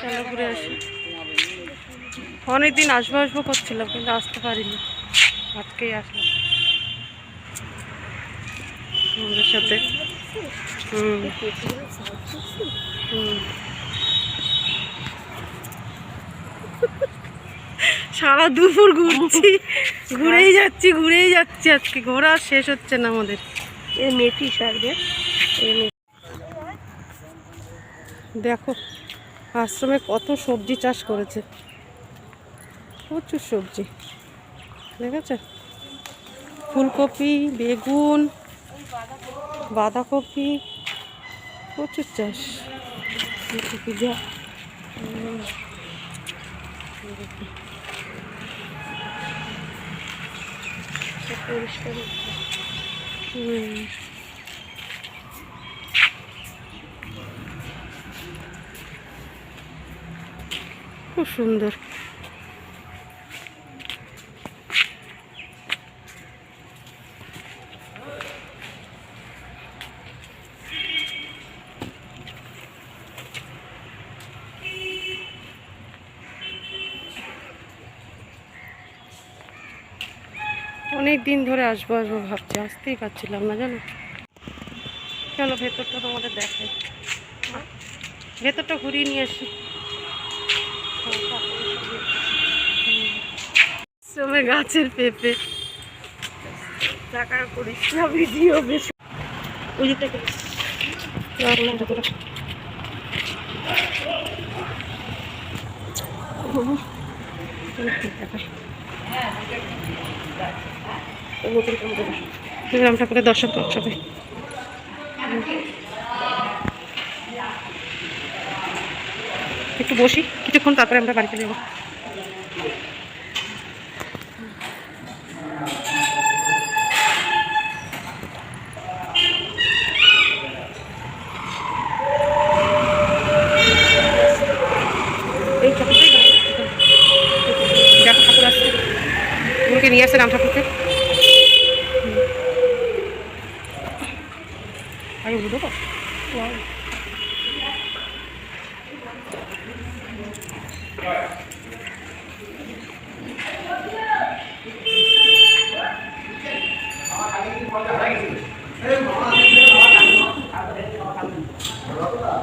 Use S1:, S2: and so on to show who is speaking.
S1: চলো ঘুরে আসি। অনেকদিন আসব আসব করছিলাম, কিন্তু আসতে পারিনি। আজকেই আসলাম। আমাদের সাথে। হুম। হুম। সারা দুপুর ঘুরছি। ঘুরেই যাচ্ছি ঘুরেই যাচ্ছি আজকে। ঘোরা শেষ হচ্ছে না আমাদের।
S2: এ মেথি সারবে।
S1: দেখো, আশ্রমে কত সবজি চাষ করেছে। প্রচুর সবজি ঠিক আছে ফুলকপি, বেগুন, বাঁধাকপি, প্রচুর চাষ। ফুলকপি যা।
S2: পরিষ্কার।
S1: খুব সুন্দর। অনেক দিন ধরে আসব আসব ভাবছি, আসতেই পারছিলাম না, জানো? চলো ভেতরটা তোমাদের দেখাই। ভেতরটা ঘুরিয়ে নিয়ে আসি। সময় গাছের পেঁপে।
S2: টাকার করিস না, ভিডিও বেশ। ওই
S1: রাম ঠাকুরের দর্শন কর সবাই। একটু বসি, কিছুক্ষণ তারপরে আমরা বাড়িতে যাব। ঠাকুরকে নিয়ে আসে রাম ঠাকুরকে। আরে বুঝো Thank you.